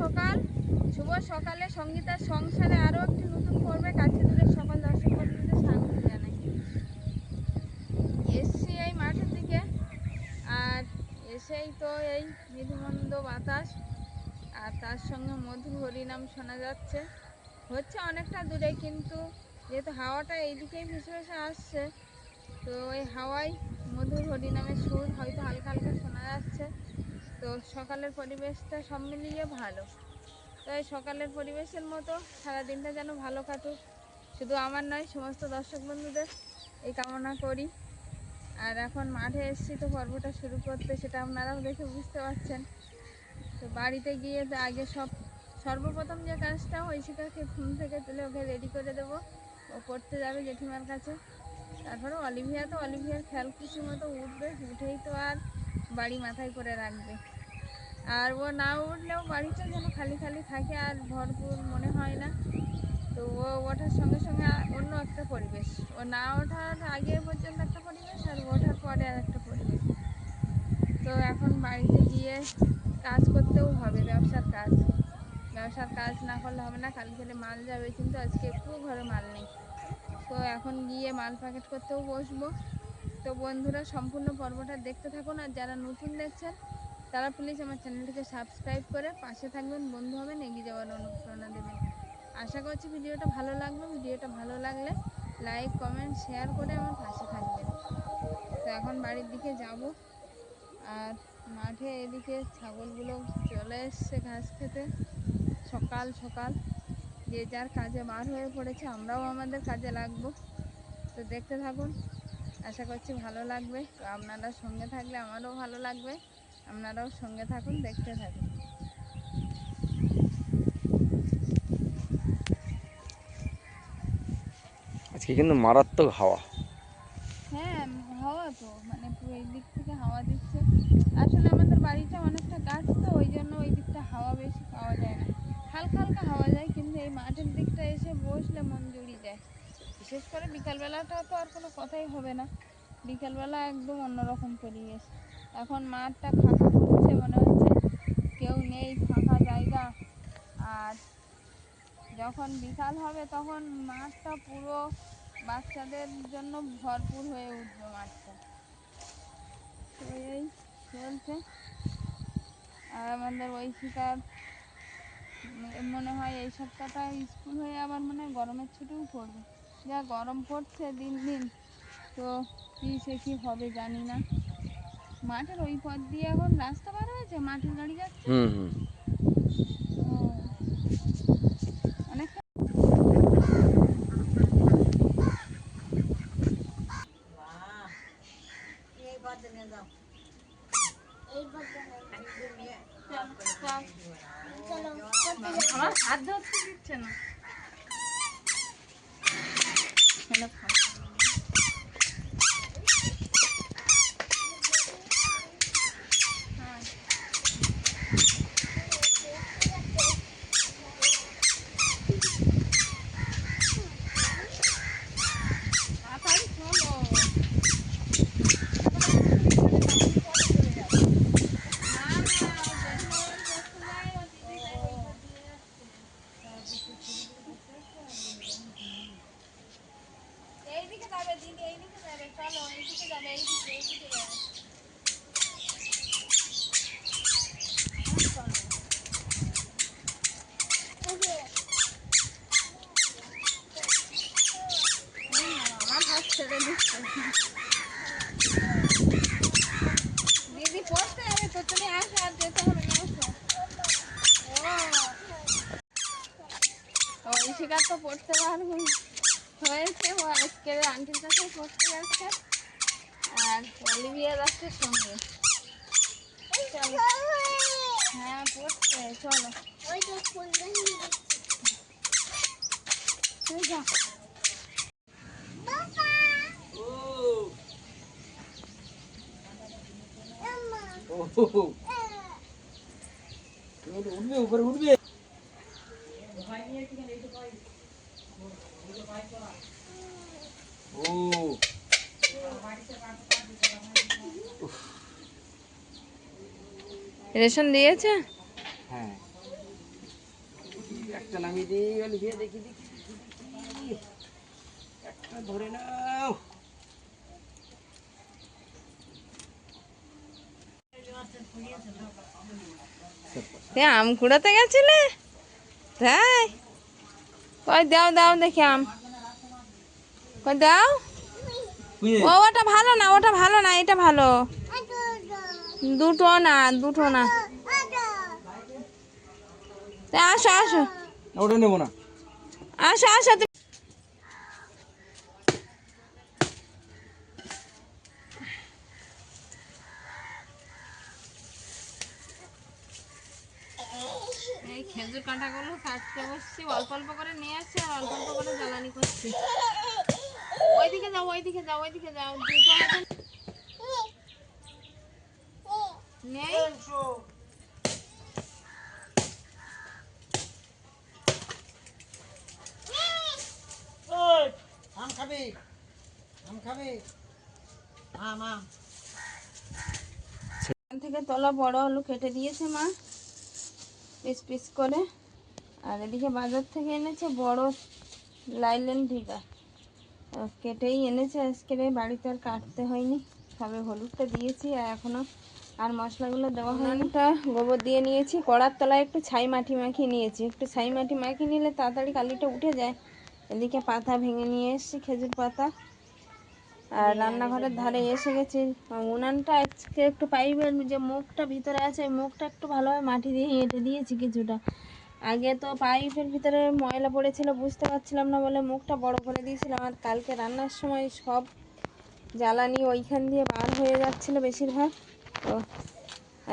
সকাল, শুভ সকালে সঙ্গীতার সংসারে আরও একটি নতুন পর্বে কাছে দূরের সকল দর্শক বন্ধুদের স্বাগত জানাই। এসছি এই মাঠের দিকে, আর এসেই তো এই মৃদুমন্দ বাতাস, আর তার সঙ্গে মধুর হরিনাম শোনা যাচ্ছে। হচ্ছে অনেকটা দূরে, কিন্তু যেহেতু হাওয়াটা এইদিকেই ভেসে ভেসে আসছে, তো ওই হাওয়ায় মধুর হরিনামের সুর হয়তো হালকা হালকা শোনা যাচ্ছে। তো সকালের পরিবেশটা সব মিলিয়ে ভালো। তো এই সকালের পরিবেশের মতো সারা দিনটা যেন ভালো কাটুক। শুধু আমার নয়, সমস্ত দর্শক বন্ধুদের এই কামনা করি। আর এখন মাঠে এসেছি তো পর্বটা শুরু করতে, সেটা আপনারাও দেখে বুঝতে পারছেন। তো বাড়িতে গিয়ে তো আগে সব, সর্বপ্রথম যে কাজটা ঐশিকাকে ঘুম থেকে তুলে ওকে রেডি করে দেবো। ও পড়তে যাবে জেঠিমার কাছে। তারপরে অলিভিয়া তো অলিভিয়ার খেয়াল খুশি মতো উঠবে, উঠেই তো আর বাড়ি মাথায় করে রাখবে। আর ও না উঠলেও বাড়িটা যেন খালি খালি থাকে আর ভরপুর মনে হয় না। তো ও ওঠার সঙ্গে সঙ্গে অন্য একটা পরিবেশ। ও না ওঠার আগে পর্যন্ত একটা পরিবেশ আর ওঠার পরে আর একটা পরিবেশ। তো এখন বাড়িতে গিয়ে কাজ করতেও হবে, ব্যবসার কাজ। ব্যবসার কাজ না করলে হবে না কাল খেলে মাল যাবে, কিন্তু আজকে একটু ঘরে মাল নেই। তো এখন গিয়ে মাল প্যাকেট করতেও বসবো। তো বন্ধুরা, সম্পূর্ণ পর্বটা দেখতে থাকুন আর যারা নতুন দেখছেন তারা প্লিজ আমার চ্যানেলটিকে সাবস্ক্রাইব করে পাশে থাকবেন, বন্ধু হবেন, এগিয়ে যাওয়ার অনুপ্রেরণা দেবেন। আশা করছি ভিডিওটা ভালো লাগবে। ভিডিওটা ভালো লাগলে লাইক কমেন্ট শেয়ার করে আমার পাশে থাকবেন। তো এখন বাড়ির দিকে যাব। আর মাঠে এদিকে ছাগলগুলো চলে এসছে ঘাস খেতে। সকাল সকাল। যে যার কাজে বার হয়ে পড়েছে, আমরাও আমাদের কাজে লাগবো। তো দেখতে থাকুন। আশা করছি ভালো লাগবে। তো আপনারা সঙ্গে থাকলে আমারও ভালো লাগবে। আপনারাও সঙ্গে থাকুন দেখতে থাকুন। আজকে কিন্তু মারাত্মক হাওয়া। হ্যাঁ হাওয়া তো মানে পুরো এই দিক থেকে হাওয়া দিচ্ছে। আসলে আমাদের বাড়িটা অনেকটা গাছ তো ওই জন্য ওই দিকটা হাওয়া বেশি পাওয়া যায় না। হালকা হালকা হাওয়া যায় কিন্তু এই মাঠের দিকটা এসে বসলে মন জুড়িয়ে যায়। বিশেষ করে বিকালবেলাটা তো আর কোনো কথাই হবে না। বিকালবেলা একদম অন্যরকম পরিবেশ। এখন মাঠটা ফাঁকা করছে মনে হচ্ছে। কেউ নেই, ফাঁকা জায়গা। আর যখন বিকাল হবে তখন মাঠটা পুরো বাচ্চাদের জন্য ভরপুর হয়ে উঠবে মাঠটা। তো এই চলছে। আর আমাদের ওই শিকার মনে হয় এই সপ্তাহটা স্কুল হয়ে আবার মনে হয় গরমের ছুটিও পড়বে। যা গরম পড়ছে দিন দিন, তো কী সে কী হবে জানি না। মাঠের ওই পথ দিয়ে এখন রাস্তা বার হয়েছে? মাঠের গাড়ি যাচ্ছে? হুম হুম ও, অনেকটা আমার হাত ধরতে দিচ্ছে না হ্যালো তাড়াতাড়ি চলো এইদিকে যাবে দিদি এইদিকে যাবে চলো এইদিকে যাবে এইদিকে এইদিকে যাবে চলো। আমার হাত ছেড়ে দিচ্ছে দিদি পড়তে যাবে তো তুমি আসো আর যেতে হবে না আসো ও ওই শিকার তো পড়তে পারবে হয়েছে, ও আজকে আন্টির কাছে পড়তে যাচ্ছে আর অলিভিয়া যাচ্ছে সঙ্গে। হ্যাঁ পড়তে চলো। উঠবে উপরে উঠবে ও। রেশন দিয়েছে? হ্যাঁ। একটা নামিয়ে দিই অলিভিয়া দেখি দেখি দেখি, দেখি। একটা ধরে নাও। আম কুড়াতে গেছিলে? তাই কই দাও দাও দেখি আম। কই দাও। ও ওটা ভালো না ওটা ভালো না এটা ভালো। দুটো না দুটো না। তা আসো আসো। ওটা নেব না। আসো আসো এই খেজুর কাঁটাগুলো কাটতে বসছি। অল্প অল্প করে নিয়ে আসছি আর অল্প অল্প করে জ্বালানি করছি। ওইদিকে যাও ওইদিকে যাও ওইদিকে যাও। দুটো হাতে নেই। আম খাবি আম খাবি। আম আম। এখান থেকে তলা বড় আলু কেটে দিয়েছে মা পিস পিস করে। আর এদিকে বাজার থেকে এনেছে বড় লাইলেন ঢিকা কেটেই এনেছে আজকে বাড়িতে আর কাটতে হয়নি। সবে হলুদটা দিয়েছি আর এখনও আর মশলাগুলো দেওয়া হয়নি। তা গোবর দিয়ে নিয়েছি কড়ার তলায় একটু ছাই মাটি মাখিয়ে নিয়েছি। একটু ছাই মাটি মাখিয়ে নিলে তাড়াতাড়ি কালিটা উঠে যায়। এদিকে পাতা ভেঙে নিয়ে এসেছি খেজুর পাতা। আর রান্নাঘরের ধারে এসে গেছি। উনানটা আজকে একটু পাইপের যে মুখটা ভিতরে আছে মুখটা একটু ভালোভাবে মাটি দিয়ে এঁটে দিয়েছি কিছুটা। আগে তো পাইপের ভিতরে ময়লা পড়েছিল বুঝতে পারছিলাম না বলে মুখটা বড় করে দিয়েছিলাম। আর কালকে রান্নার সময় সব জ্বালানি ওইখান দিয়ে বার হয়ে যাচ্ছিল বেশিরভাগ। তো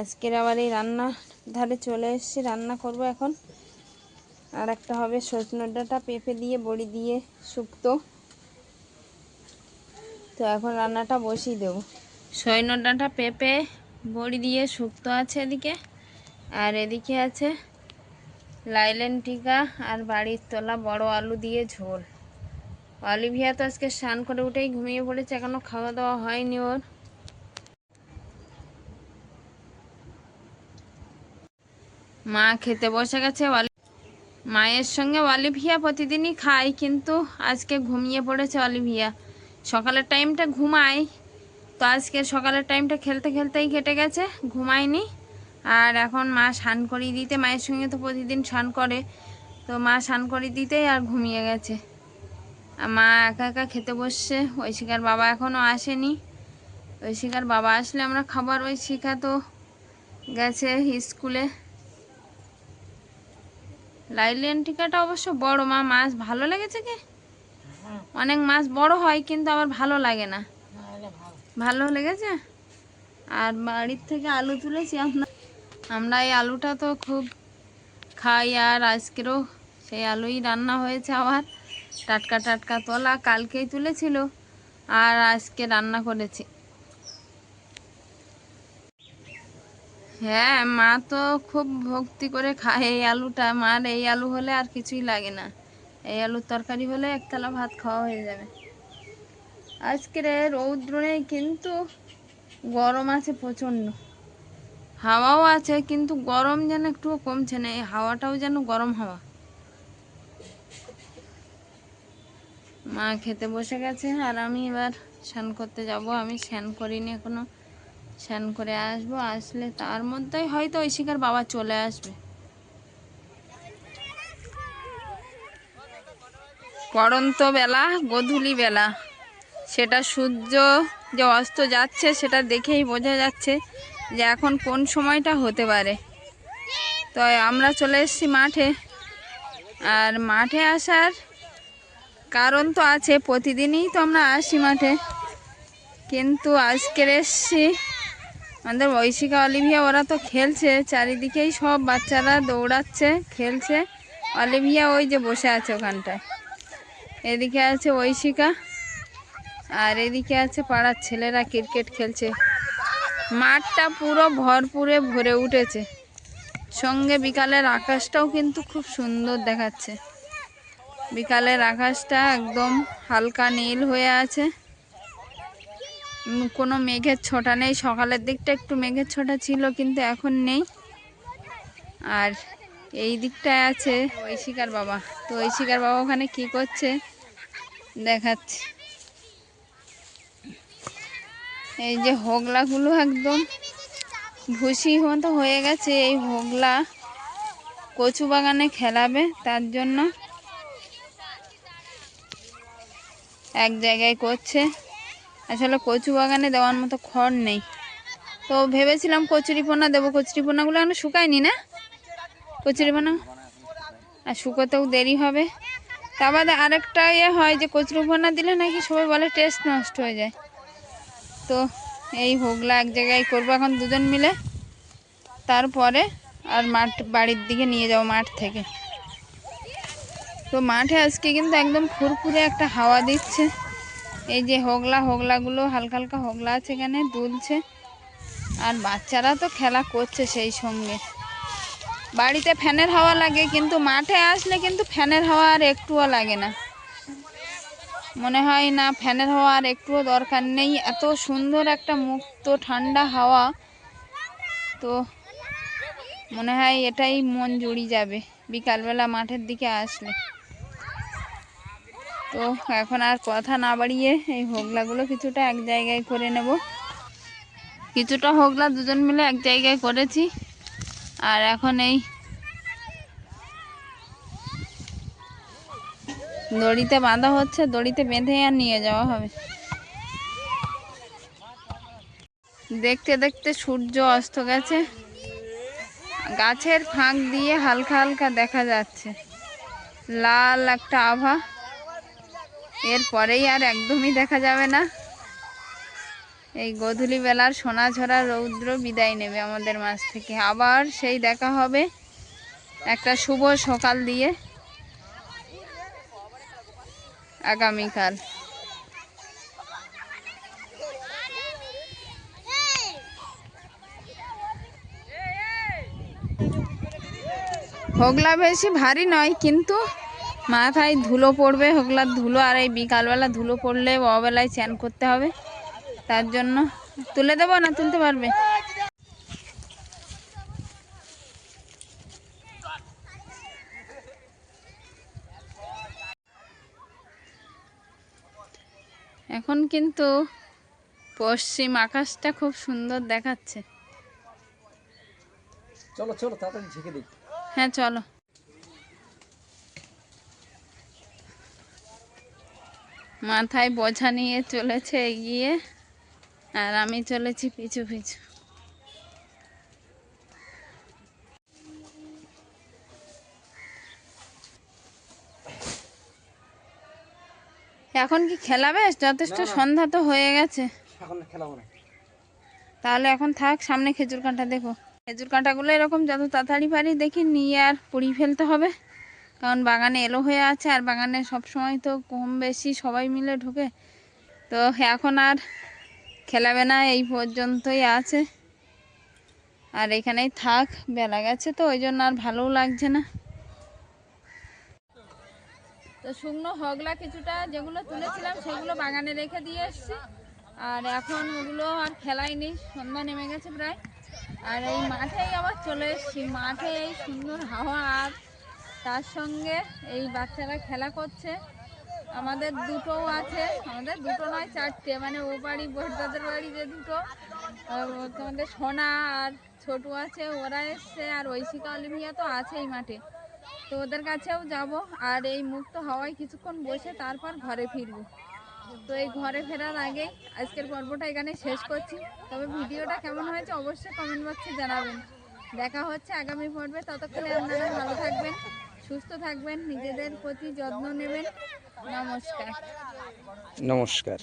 আজকের আবার এই রান্না ধারে চলে এসেছি, রান্না করব এখন। আর একটা হবে সজনে ডাঁটা পেঁপে দিয়ে, বড়ি দিয়ে শুক্তো। তো এখন রান্নাটা বসিয়ে দেবো। সৈন্য ডাঁটা, পেঁপে, বড়ি দিয়ে শুক্তো আছে এদিকে। আর এদিকে আছে লাইলেন টিকা আর বাড়ির তোলা বড় আলু দিয়ে ঝোল। অলিভিয়া তো আজকে স্নান করে উঠেই ঘুমিয়ে পড়েছে, এখনও খাওয়া দাওয়া হয়নি ওর। মা খেতে বসে গেছে মায়ের সঙ্গে অলিভিয়া প্রতিদিনই খায়, কিন্তু আজকে ঘুমিয়ে পড়েছে অলিভিয়া সকালের টাইমটা ঘুমায়, তো আজকে সকালের টাইমটা খেলতে খেলতেই কেটে গেছে, ঘুমায়নি। আর এখন মা স্নান করিয়ে দিতে, মায়ের সঙ্গে তো প্রতিদিন স্নান করে, তো মা স্নান করিয়ে দিতেই আর ঘুমিয়ে গেছে। আর মা একা একা খেতে বসছে ঐশিকার বাবা এখনও আসেনি। ঐশিকার বাবা আসলে আমরা খাবার শিখা তো গেছে স্কুলে। লাইলেন টিকাটা অবশ্য বড় মা। মাছ ভালো লেগেছে কি? অনেক মাছ বড় হয় কিন্তু আবার ভালো লাগে না। ভালো লেগেছে? আর বাড়ির থেকে আলু তুলেছি আমরা। আমরা এই আলুটা তো খুব খাই আর আজকেরও সেই আলুই রান্না হয়েছে আবার টাটকা টাটকা তোলা কালকেই তুলেছিল আর আজকে রান্না করেছি। হ্যাঁ মা তো খুব ভক্তি করে খায় এই আলুটা। মার এই আলু হলে আর কিছুই লাগে না। এই আলুর তরকারি হলে একতলা ভাত খাওয়া হয়ে যাবে। আজকের রৌদ্র নেই কিন্তু গরম আছে প্রচণ্ড। হাওয়াও আছে কিন্তু গরম যেন একটুও কমছে না, এই হাওয়াটাও যেন গরম হাওয়া। মা খেতে বসে গেছে আর আমি এবার স্নান করতে যাব। আমি স্নান করিনি এখনও। স্নান করে আসব, আসলে তার মধ্যেই হয়তো ঐশিকার বাবা চলে আসবে। পড়ন্ত বেলা, গধূলি বেলা। সেটা সূর্য যে অস্ত যাচ্ছে, সেটা দেখেই বোঝা যাচ্ছে যে এখন কোন সময়টা হতে পারে। তো আমরা চলে এসেছি মাঠে। আর মাঠে আসার কারণ তো আছে, প্রতিদিনই তো আমরা আসি মাঠে। কিন্তু আজকের এসছি আমাদের ঐশিকা অলিভিয়া, ওরা তো খেলছে। চারিদিকেই সব বাচ্চারা দৌড়াচ্ছে, খেলছে। অলিভিয়া ওই যে বসে আছে ওখানটায়। এদিকে আছে ঐশিকা, আর এদিকে আছে পাড়ার ছেলেরা ক্রিকেট খেলছে। মাঠটা পুরো ভরপুরে ভরে উঠেছে। সঙ্গে বিকালের আকাশটাও কিন্তু খুব সুন্দর দেখাচ্ছে। বিকালের আকাশটা একদম হালকা নীল হয়ে আছে। কোনো মেঘের ছোটা নেই। সকালের দিকটা একটু মেঘের ছোটা ছিল, কিন্তু এখন নেই। আর এই দিকটায় আছে ঐশিকার বাবা। তো ঐশিকার বাবা ওখানে কি করছে? দেখাচ্ছি। এই যে হোগলাগুলো একদম ভুসি মতো হয়ে গেছে। এই হোগলা কচু বাগানে খেলাবে তার জন্য। এক জায়গায় করছে। আসলে কচু বাগানে দেওয়ার মতো খড় নেই। তো ভেবেছিলাম কচুরিপোনা দেবো। কচুরিপোনাগুলো এখনও শুকায়নি না? কচুরিপোনা আর শুকোতেও দেরি হবে। তা বাদে আরেকটা ইয়ে হয় যে কচুরিপোনা দিলে নাকি সবাই বলে টেস্ট নষ্ট হয়ে যায়। তো এই হোগলা এক জায়গায় করব এখন দুজন মিলে। তারপরে আর মাঠ বাড়ির দিকে নিয়ে যাব মাঠ থেকে। তো মাঠে আজকে কিন্তু একদম ফুরফুরে একটা হাওয়া দিচ্ছে। এই যে হোগলা, হোগলাগুলো হালকা হালকা হোগলা আছে এখানে, দুলছে। আর বাচ্চারা তো খেলা করছে সেই সঙ্গে। বাড়িতে ফ্যানের হাওয়া লাগে, কিন্তু মাঠে আসলে কিন্তু ফ্যানের হাওয়া আর একটুও লাগে না। মনে হয় না ফ্যানের হাওয়া আর একটুও দরকার নেই। এত সুন্দর একটা মুক্ত, ঠান্ডা হাওয়া। তো মনে হয় এটাই মন জুড়িয়ে যাবে বিকালবেলা মাঠের দিকে আসলে। তো এখন আর কথা না বাড়িয়ে এই হোগলাগুলো কিছুটা এক জায়গায় করে নেব। কিছুটা হোগলা দুজন মিলে এক জায়গায় করেছি। আর এখন এই দড়িতে বাঁধা হচ্ছে, দড়িতে বেঁধে আর নিয়ে যাওয়া হবে। দেখতে দেখতে সূর্য অস্ত গেছে। গাছের ফাঁক দিয়ে হালকা হালকা দেখা যাচ্ছে। লাল একটা আভা। এরপরেই আর একদমই দেখা যাবে না। এই গধূলি বেলার সোনা ঝরা রৌদ্র বিদায় নেবে আমাদের মাছ থেকে। আবার সেই দেখা হবে একটা শুভ সকাল দিয়ে আগামীকাল। হোগলা বেশি ভারী নয়, কিন্তু মাথায় ধুলো পড়বে হোগলার ধুলো আর এই বিকালবেলা ধুলো পড়লে অবেলায় স্নান করতে হবে। তার জন্য তুলে দেবো না তুলতে পারবে? এখন কিন্তু পশ্চিম আকাশটা খুব সুন্দর দেখাচ্ছে। চলো চলো তাড়াতাড়ি ঝেঁকে দিই। হ্যাঁ চলো। মাথায় বোঝা নিয়ে চলেছে এগিয়ে আর আমি চলেছি পিছু পিছু। এখন কি খেলাবে যথেষ্ট না, না। সন্ধ্যা তো হয়ে গেছে। তাহলে এখন থাক সামনে খেজুর কাঁটা দেখো খেজুর কাঁটাগুলো এরকম যত তাড়াতাড়ি পারি দেখি নিয়ে আর পুড়িয়ে ফেলতে হবে। কারণ বাগানে এলো হয়ে আছে আর বাগানে সব সময় তো কম বেশি সবাই মিলে ঢোকে। তো এখন আর খেলাবে না, এই পর্যন্তই আছে। আর এখানেই থাক, বেলা গেছে তো, ওই জন্য আর ভালোও লাগছে না। তো শুকনো হগলা কিছুটা যেগুলো তুলেছিলাম সেগুলো বাগানে রেখে দিয়ে এসছি। আর এখন ওগুলো আর খেলাইনি, সন্ধ্যা নেমে গেছে প্রায়। আর এই মাঠেই আবার চলে এসেছি, মাঠে এই সুন্দর হাওয়া আর তার সঙ্গে এই বাচ্চারা খেলা করছে। আমাদের দুটোও আছে। আমাদের দুটো নয়, চারটে। মানে ও বাড়ি বড়দাদের বাড়ি যে দুটো তোমাদের সোনা আর ছোটু আছে, ওরা এসছে, আর ঐশিকা অলিভিয়া তো আছেই মাঠে। তো ওদের কাছেও যাব। আর এই মুক্ত হাওয়ায় কিছুক্ষণ বসে তারপর ঘরে ফিরবো। তো এই ঘরে ফেরার আগে আজকের পর্বটা এখানে শেষ করছি। তবে ভিডিওটা কেমন হয়েছে অবশ্যই কমেন্ট বক্সে জানাবেন। দেখা হচ্ছে আগামী পর্বে। ততক্ষণে আপনারা ভালো থাকবেন। সুস্থ থাকবেন নিজেদের প্রতি যত্ন নেবেন। নমস্কার। নমস্কার।